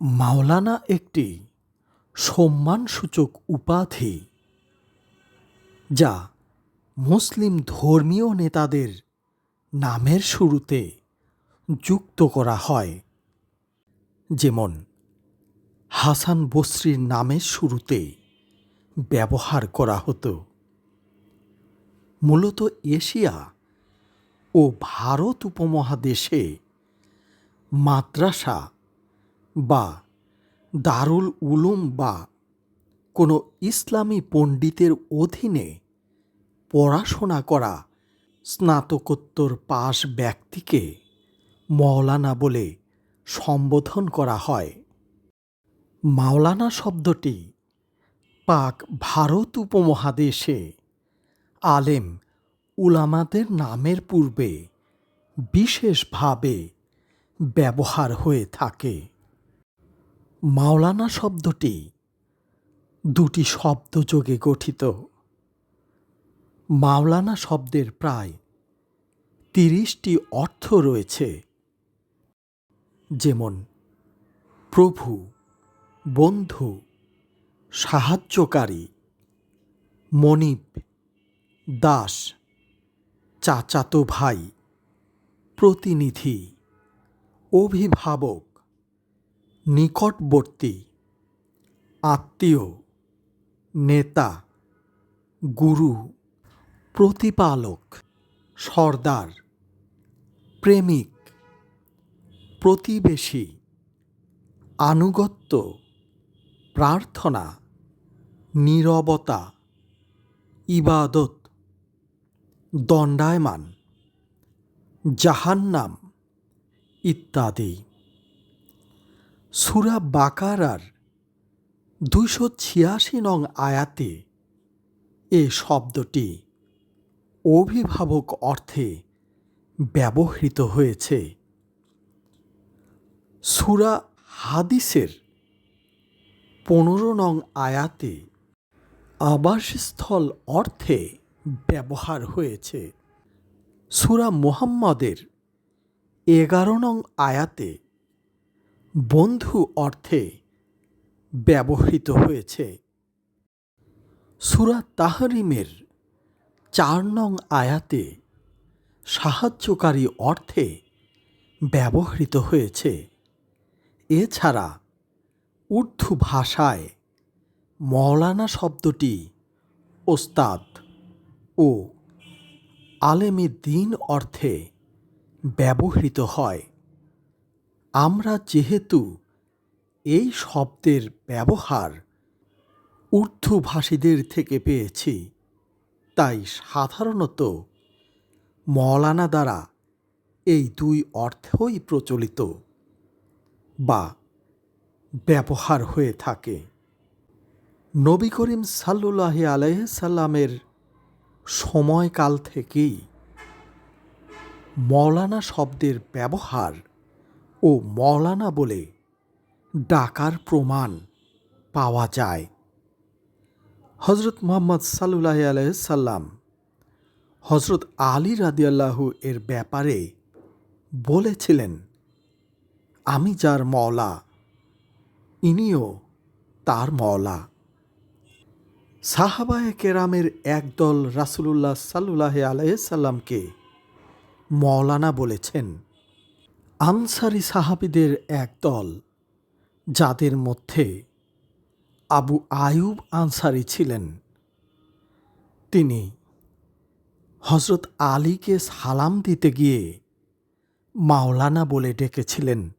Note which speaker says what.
Speaker 1: মাওলানা একটি সম্মানসূচক উপাধি যা মুসলিম ধর্মীয় নেতাদের নামের শুরুতে যুক্ত করা হয়। যেমন হাসান বসরির নামের শুরুতে ব্যবহার করা হতো। মূলত এশিয়া ও ভারত উপমহাদেশে মাদ্রাসা বা দারুল উলুম বা কোনো ইসলামী পণ্ডিতের অধীনে পড়াশোনা করা স্নাতকোত্তর পাশ ব্যক্তিকে মওলানা বলে সম্বোধন করা হয়। মাওলানা শব্দটি পাক ভারত উপমহাদেশে আলেম উলামাদের নামের পূর্বে বিশেষভাবে ব্যবহার হয়ে থাকে। মাওলানা শব্দটি দুটি শব্দযোগে গঠিত। মাওলানা শব্দের প্রায় তিরিশটি অর্থ রয়েছে। যেমন, প্রভু, বন্ধু, সাহায্যকারী, মনিব, দাস, চাচাতো ভাই, প্রতিনিধি, অভিভাবক নিকটবর্তী, আত্মীয়, নেতা, গুরু, প্রতিপালক, সর্দার, প্রেমিক, প্রতিবেশী, আনুগত্য, প্রার্থনা, নীরবতা, ইবাদত, দণ্ডায়মান, জাহান্নাম ইত্যাদি। সুরা বাকারার দুইশো ছিয়াশি নং আয়াতে এ শব্দটি অভিভাবক অর্থে ব্যবহৃত হয়েছে। সুরা হাদিসের পনেরো নং আয়াতে আবাসস্থল অর্থে ব্যবহার হয়েছে। সুরা মুহাম্মদের এগারো নং আয়াতে বন্ধু অর্থে ব্যবহৃত হয়েছে। সুরা তাহরিমের চার নং আয়াতে সাহায্যকারী অর্থে ব্যবহৃত হয়েছে। এছাড়া উর্দু ভাষায় মৌলানা শব্দটি ওস্তাদ ও আলেমে দিন অর্থে ব্যবহৃত হয়। আমরা যেহেতু এই শব্দের ব্যবহার উর্দু ভাষীদের থেকে পেয়েছি, তাই সাধারণত মৌলানা দ্বারা এই দুই অর্থই প্রচলিত বা ব্যবহার হয়ে থাকে। নবী করিম সাল্লুল্লাহ আলাইসাল্লামের সময়কাল থেকেই মৌলানা শব্দের ব্যবহার ও মৌলানা বলে ডাকার প্রমাণ পাওয়া যায়। হজরত মোহাম্মদ সাল্লুল্লাহ আলাইসাল্লাম হজরত আলী রাদিয়াল্লাহু এর ব্যাপারে বলেছিলেন, আমি যার মওলা, ইনিও তার মওলা। সাহাবায়ে কেরামের একদল রাসুলুল্লাহ সাল্লুল্লাহ আলাইসাল্লামকে মৌলানা বলেছেন আনসারি সাহাবিদের এক দল, যাদের মধ্যে আবু আয়ুব আনসারি ছিলেন। তিনি হজরত আলীকে সালাম দিতে গিয়ে মাওলানা বলে ডেকেছিলেন।